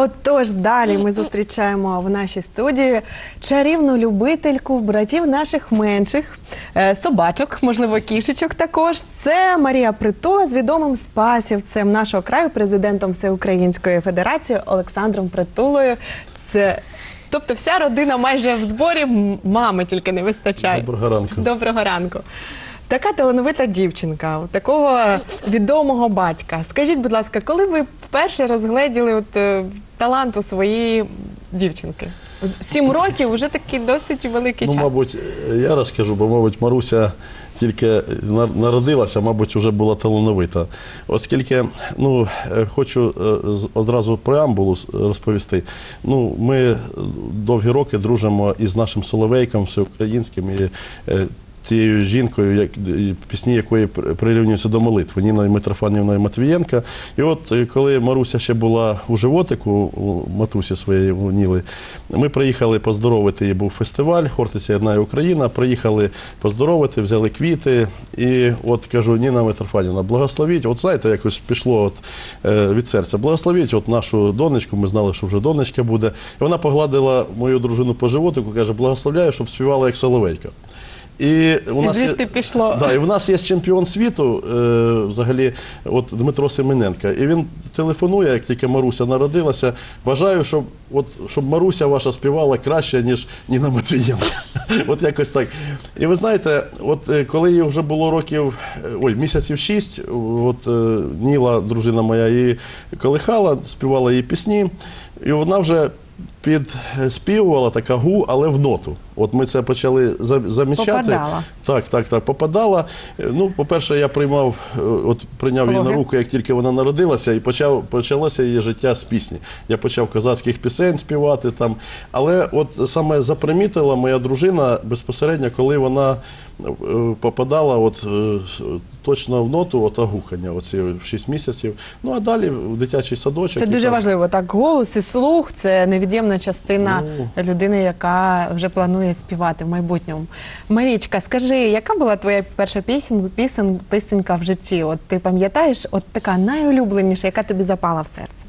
Отож, далі ми зустрічаємо в нашій студії чарівну любительку братів наших менших, е, собачок, можливо, кішечок також. Це Марія Притула з відомим спасівцем нашого краю, президентом Всеукраїнської Федерації Олександром Притулою. Це тобто вся родина майже в зборі, мами тільки не вистачає. Доброго ранку. Доброго ранку. Така талановита дівчинка, такого відомого батька. Скажіть, будь ласка, коли ви вперше розгледіли от, е, талант у своєї дівчинки? Сім років вже такий досить великий Ну, час. мабуть, я розкажу, бо, мабуть, Маруся тільки нар- народилася, мабуть, вже була талановита. Оскільки, ну, е, хочу е, одразу преамбулу розповісти. Ну, ми довгі роки дружимо із нашим Соловейком, всеукраїнським і е, тією жінкою, як, пісні якої при- прирівнюються до молитви, Ніною Митрофанівною Матвієнка. І от е, коли Маруся ще була у животику, у матусі своєї у Ніли, ми приїхали поздоровити, її був фестиваль, Хортиця Єднає Україна. Приїхали поздоровити, взяли квіти. І от кажу, Ніна Митрофанівна, благословіть. От знаєте, якось пішло от, е, від серця. Благословіть от нашу донечку. Ми знали, що вже донечка буде. І вона погладила мою дружину по животику, каже, благословляю, щоб співала як соловейка. І у нас звідти пішло. Да, і в нас є чемпіон світу, е, взагалі, от Дмитро Семененко. І він телефонує, як тільки Маруся народилася. Бажаю, щоб, от, щоб Маруся ваша співала краще, ніж Ніна Матвієнко. От якось так. І ви знаєте, от е, коли їй вже було років, е, ой, місяців шість, от е, Ніла, дружина моя, її колихала, співала її пісні, і вона вже. Підспівувала така гу, але в ноту. От ми це почали замічати. Попадала. Так, так, так, попадала. Ну, по-перше, я приймав, е, от прийняв її на руку, як тільки вона народилася, і почав почалося її життя з пісні. Я почав козацьких пісень співати там. Але от саме запримітила моя дружина безпосередньо, коли вона е, попадала от, е, точно в ноту, от гухання, оці в 6 місяців. Ну а далі в дитячий садочок. Це дуже так. важливо. Так, голос і слух це невід'ємна частина Ну. людини, яка вже планує співати в майбутньому. Марічка, скажи, яка була твоя перша пісень, пісень, пісенька в житті? От ти пам'ятаєш, от така найулюбленіша, яка тобі запала в серце?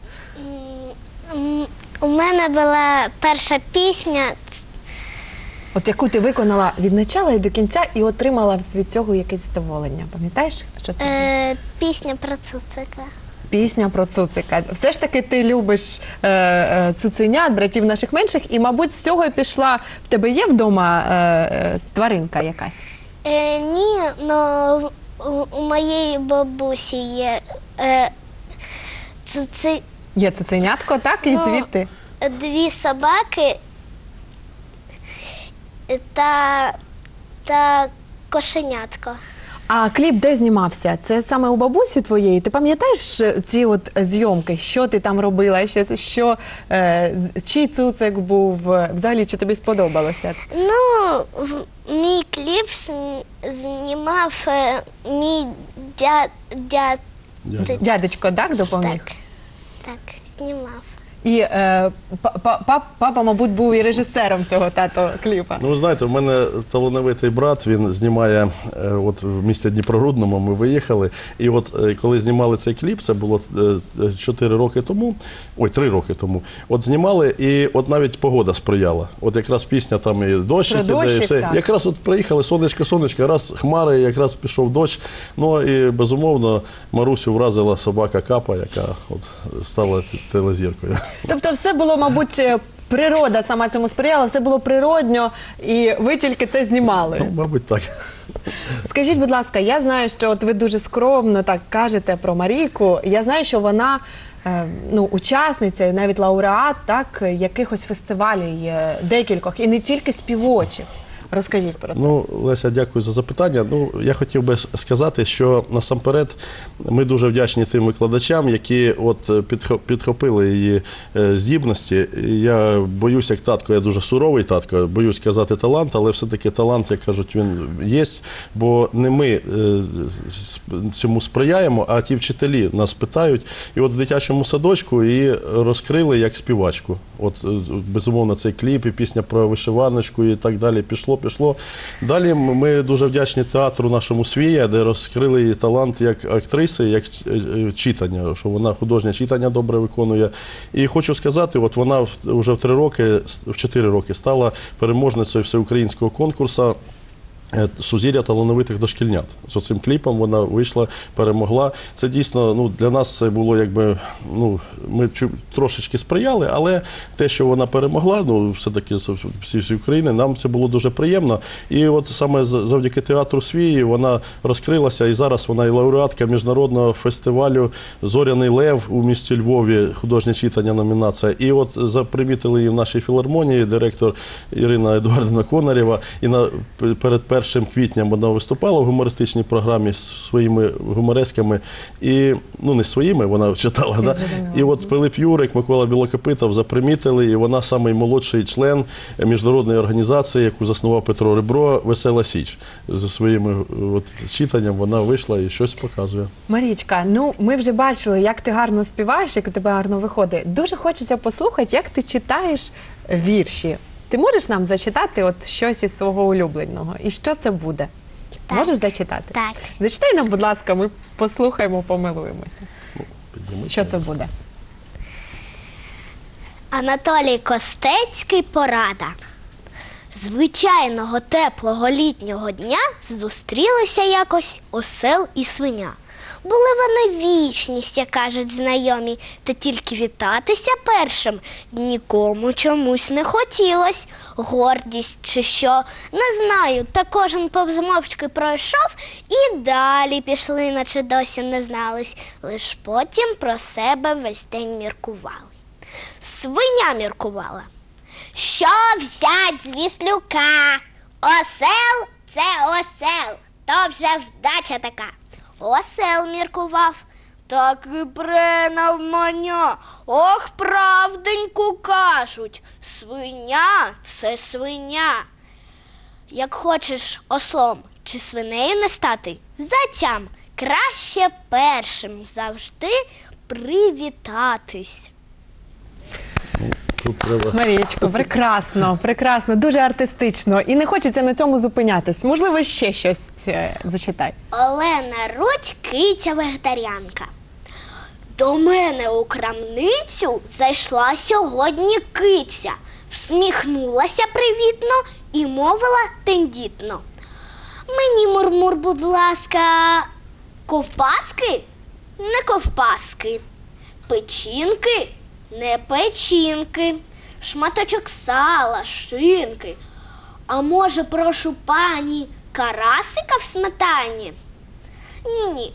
У мене була перша пісня. От яку ти виконала від начала і до кінця і отримала від цього якесь задоволення. Пам'ятаєш, що це? було? Е, пісня про цуцика. Пісня про цуцика. Все ж таки ти любиш е, е, цуценят, братів наших менших, і, мабуть, з цього і пішла. В тебе є вдома е, е, тваринка якась? Е, ні, але у, моєї бабусі є е, цуци, Є цуценятко, так? І Ну, звідти. дві собаки та, та кошенятко. А кліп де знімався? Це саме у бабусі твоєї. Ти пам'ятаєш е, ці от е, зйомки? Що ти там робила? Що, ти- що е, з- чий цуцик був? Е, Взагалі, чи тобі сподобалося? Ну, в- мій кліп знімав е, мій дя, дя. Дядечко, так, допоміг? так, так, знімав. І е, па- па- пап- папа, мабуть, був і режисером цього тато кліпа. Ну, ви знаєте, у мене талановитий брат, він знімає е, от в місті Дніпрорудному. Ми виїхали. І от е, коли знімали цей кліп, це було 4 роки тому, ой, 3 роки тому. От знімали, і от навіть погода сприяла. От якраз пісня там і дощик Про іде, і дощик, все. так. Якраз от приїхали, сонечко, сонечко, раз хмари, якраз пішов дощ. Ну і безумовно Марусю вразила собака Капа, яка от стала телезіркою. Тобто, все було, мабуть, е, природа сама цьому сприяла, все було природньо, і ви тільки це знімали. Ну, мабуть, так. Скажіть, будь ласка, я знаю, що от ви дуже скромно так кажете про Марійку. Я знаю, що вона е, ну, учасниця і навіть лауреат так, якихось фестивалів декількох, і не тільки співочих. Розкажіть про це. Ну, Леся, дякую за запитання. Ну, я хотів би сказати, що насамперед ми дуже вдячні тим викладачам, які от підхопили її е, здібності. Я боюсь, як татко, я дуже суровий татко, боюсь казати талант, але все-таки талант, як кажуть, він є. Бо не ми е, цьому сприяємо, а ті вчителі нас питають. І от в дитячому садочку її розкрили як співачку. От е, безумовно цей кліп і пісня про вишиваночку і так далі пішло. Пішло. Далі ми дуже вдячні театру нашому Свія, де розкрили її талант як актриси, як е, е, читання, що вона художнє читання добре виконує. І хочу сказати, от вона вже в три роки, в чотири роки стала переможницею всеукраїнського конкурсу. Е, Сузір'я талановитих дошкільнят. З цим кліпом вона вийшла, перемогла. Це дійсно ну, для нас це було якби. Ну, ми трошечки сприяли, але те, що вона перемогла, ну все-таки з всі, України, нам це було дуже приємно. І от саме завдяки театру свії вона розкрилася, і зараз вона і лауреатка міжнародного фестивалю Зоряний Лев у місті Львові, художнє читання номінація. І от запримітили її в нашій філармонії директор Ірина Едуардівна Конарєва. І на перед першим квітням вона виступала в гумористичній програмі з своїми гуморесками. І ну не своїми, вона читала. Да? І от Пилип Юрик, Микола Білокопитов запримітили, і вона самий молодший член міжнародної організації, яку заснував Петро Ребро, Весела Січ. За своїм от, читанням вона вийшла і щось показує. Марічка, ну ми вже бачили, як ти гарно співаєш, як у тебе гарно виходить. Дуже хочеться послухати, як ти читаєш вірші. Ти можеш нам зачитати от щось із свого улюбленого? І що це буде? Так. Можеш зачитати? Так. Зачитай нам, будь ласка, ми послухаємо, помилуємося. Підніміть. Що це буде? Анатолій Костецький порада. Звичайного теплого літнього дня зустрілися якось осел і свиня. Були вони вічність, як кажуть знайомі, та тільки вітатися першим нікому чомусь не хотілось. Гордість чи що, не знаю. Та кожен повз мовчки пройшов і далі пішли, наче досі не знались. Лиш потім про себе весь день міркували. Свиня міркувала. Що взять з віслюка? Осел це осел, то вже вдача така. Осел міркував. Так і пре навмання. Ох, правденьку кажуть. Свиня це свиня. Як хочеш ослом чи свинею не стати, затям краще першим завжди привітатись. Тут треба. Марічко, прекрасно, прекрасно, дуже артистично. І не хочеться на цьому зупинятись. Можливо, ще щось е, зачитай. Олена Рудь киця вегетаріанка. До мене у крамницю зайшла сьогодні киця, всміхнулася привітно і мовила тендітно. Мені мурмур, будь ласка, ковпаски? Не ковпаски, печінки, не печінки, шматочок сала, шинки. А може, прошу пані, карасика в сметані? Ні, ні.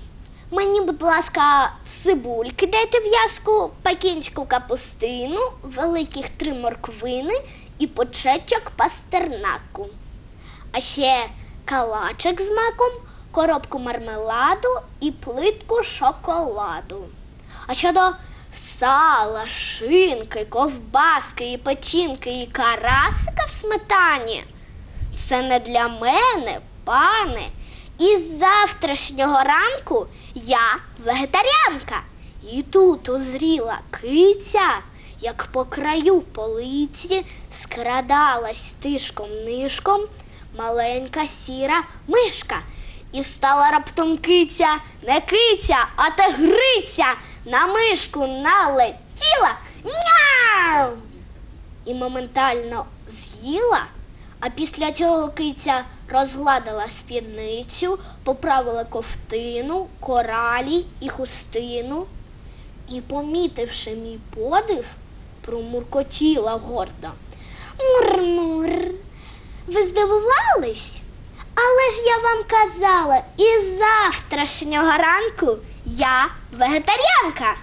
Мені, будь ласка, цибульки дайте в'язку, пекінську капустину, великих три морквини і почечок пастернаку. А ще калачик з маком, коробку мармеладу і плитку шоколаду. А щодо сала, шинки, ковбаски і печінки і карасика в сметані, це не для мене, пане. І з завтрашнього ранку я вегетаріанка. І тут узріла киця, як по краю полиці скрадалась тишком нишком маленька сіра мишка. І встала раптом киця, не киця, а тигриця, на мишку налетіла няу! І моментально з'їла. А після цього киця розгладила спідницю, поправила ковтину, коралі і хустину. І, помітивши мій подив, промуркотіла гордо. Мур-мур, ви здивувались? Але ж я вам казала, із завтрашнього ранку я вегетаріанка.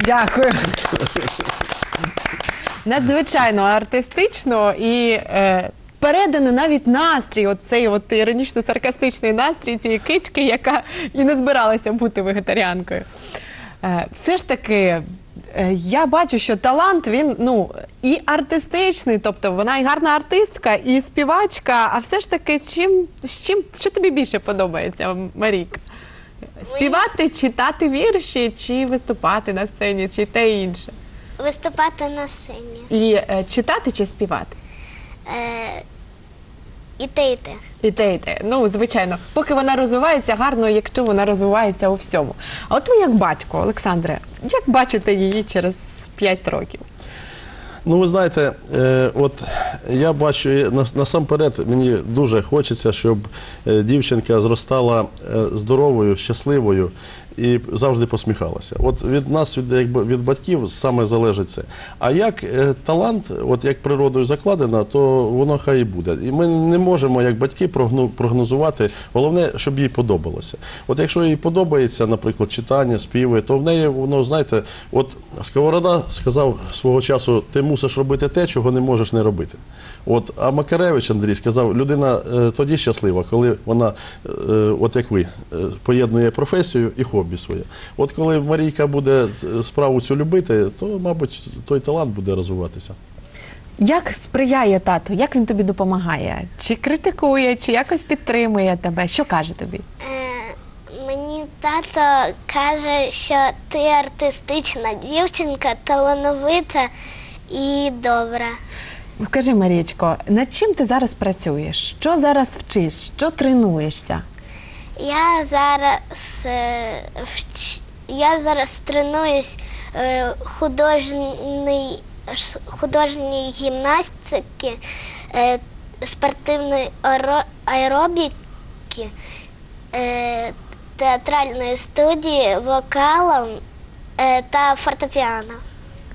Дякую. Надзвичайно артистично і е, передано навіть настрій, оцей от іронічно-саркастичний настрій цієї кицьки, яка і не збиралася бути вегетаріанкою. Е, все ж таки, я бачу, що талант він ну і артистичний, тобто вона і гарна артистка, і співачка. А все ж таки, з чим, з чим що тобі більше подобається, Марійка? Співати, читати вірші, чи виступати на сцені, чи те інше? Виступати на сцені. І е, читати чи співати? Е, і те, і те. І те, і те. Ну, звичайно, поки вона розвивається, гарно, якщо вона розвивається у всьому. А от ви як батько, Олександре, як бачите її через 5 років? Ну, ви знаєте, е, от я бачу на- насамперед, мені дуже хочеться, щоб е, дівчинка зростала е, здоровою, щасливою і завжди посміхалася. От від нас, від, якби, від батьків, саме залежить це. А як е, талант, от як природою закладено, то воно хай і буде. І ми не можемо, як батьки, прогнозувати. Головне, щоб їй подобалося. От якщо їй подобається, наприклад, читання, співи, то в неї воно, знаєте, от Сковорода сказав свого часу, ти мусиш робити те, чого не можеш не робити. От, а Макаревич Андрій сказав, людина е, тоді щаслива, коли вона, е, от як ви, поєднує професію і хобі своє. От коли Марійка буде справу цю любити, то, мабуть, той талант буде розвиватися. Як сприяє тато? Як він тобі допомагає? Чи критикує, чи якось підтримує тебе? Що каже тобі? Е, мені тато каже, що ти артистична дівчинка, талановита і добра. Скажи, Марічко, над чим ти зараз працюєш? Що зараз вчиш? Що тренуєшся? Я зараз е, я зараз тренуюсь е, художній, художній гімнастики, е, спортивної аеро- аеробіки, театральної студії, вокалом та фортепіано.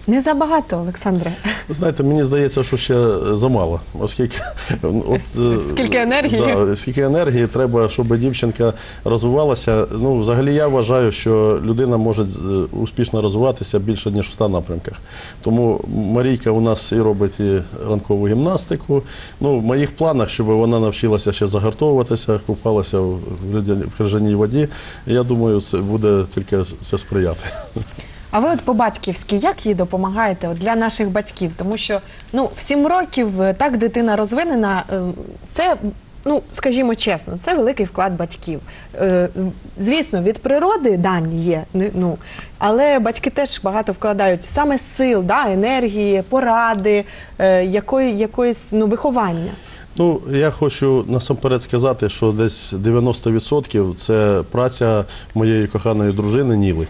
Не забагато, Олександре. Ви знаєте, мені здається, що ще е, замало, оскільки от, е, Скільки енергії? Да, скільки енергії треба, щоб дівчинка розвивалася. Ну, взагалі, я вважаю, що людина може е, успішно розвиватися більше ніж в 100 напрямках. Тому Марійка у нас і робить і ранкову гімнастику. Ну, в моїх планах, щоб вона навчилася ще загартовуватися, купалася в крижаній воді. Я думаю, це буде тільки це сприяти. А ви от по-батьківськи як їй допомагаєте от для наших батьків? Тому що ну, в сім років е, так дитина розвинена, е, це, ну, скажімо чесно, це великий вклад батьків. Е, Звісно, від природи дані є, ну, але батьки теж багато вкладають саме сил, да, енергії, поради, якої, якоїсь ну, виховання. Ну, я хочу насамперед сказати, що десь 90% це праця моєї коханої дружини Ніли.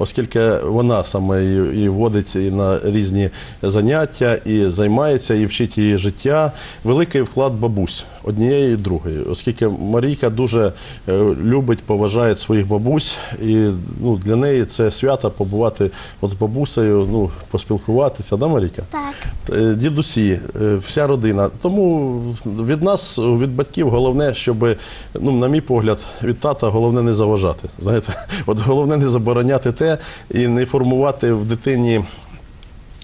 Оскільки вона саме і, водить і на різні заняття, і займається, і вчить її життя. Великий вклад бабусь однієї і другої, оскільки Марійка дуже е, любить, поважає своїх бабусь, і ну, для неї це свято побувати от з бабусею, ну, поспілкуватися, да, Марійка? Так. Е, дідусі, е, вся родина. Тому від нас, від батьків, головне, щоб, ну, на мій погляд, від тата головне не заважати. Знаєте, от головне не забороняти те і не формувати в дитині.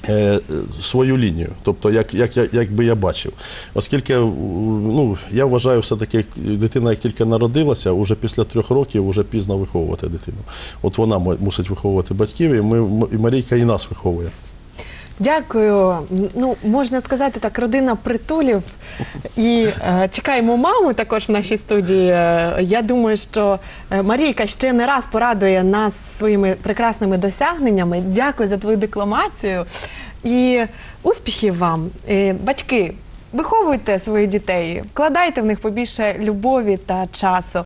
Е, Свою лінію, тобто як, як, як, як би я бачив. Оскільки ну, я вважаю, все-таки дитина, як тільки народилася, уже після трьох років вже пізно виховувати дитину. От вона мусить виховувати батьків, і, ми, і Марійка і нас виховує. Дякую. Ну, можна сказати так, родина притулів. І е, чекаємо маму також в нашій студії. Е, я думаю, що е, Марійка ще не раз порадує нас своїми прекрасними досягненнями. Дякую за твою декламацію і успіхів вам. Е, батьки, виховуйте своїх дітей, вкладайте в них побільше любові та часу.